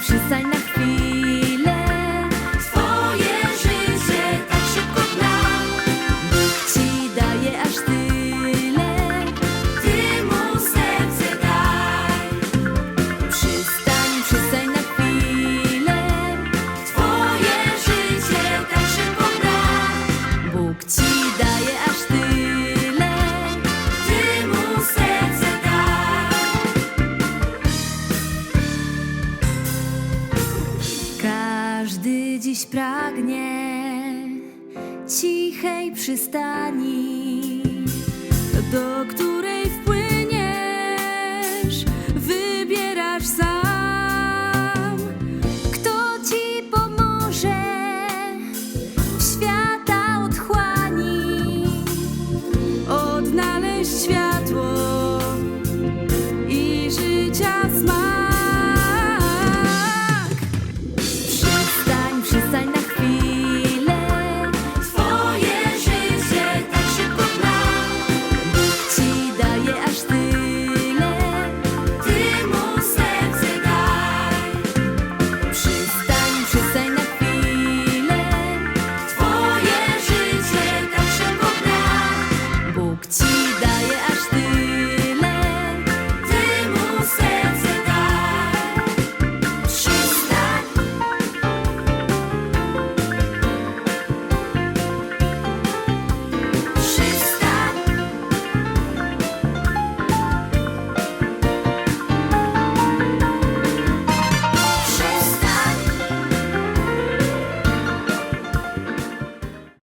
Przestań na chwilę. Każdy dziś pragnie cichej przystani, do której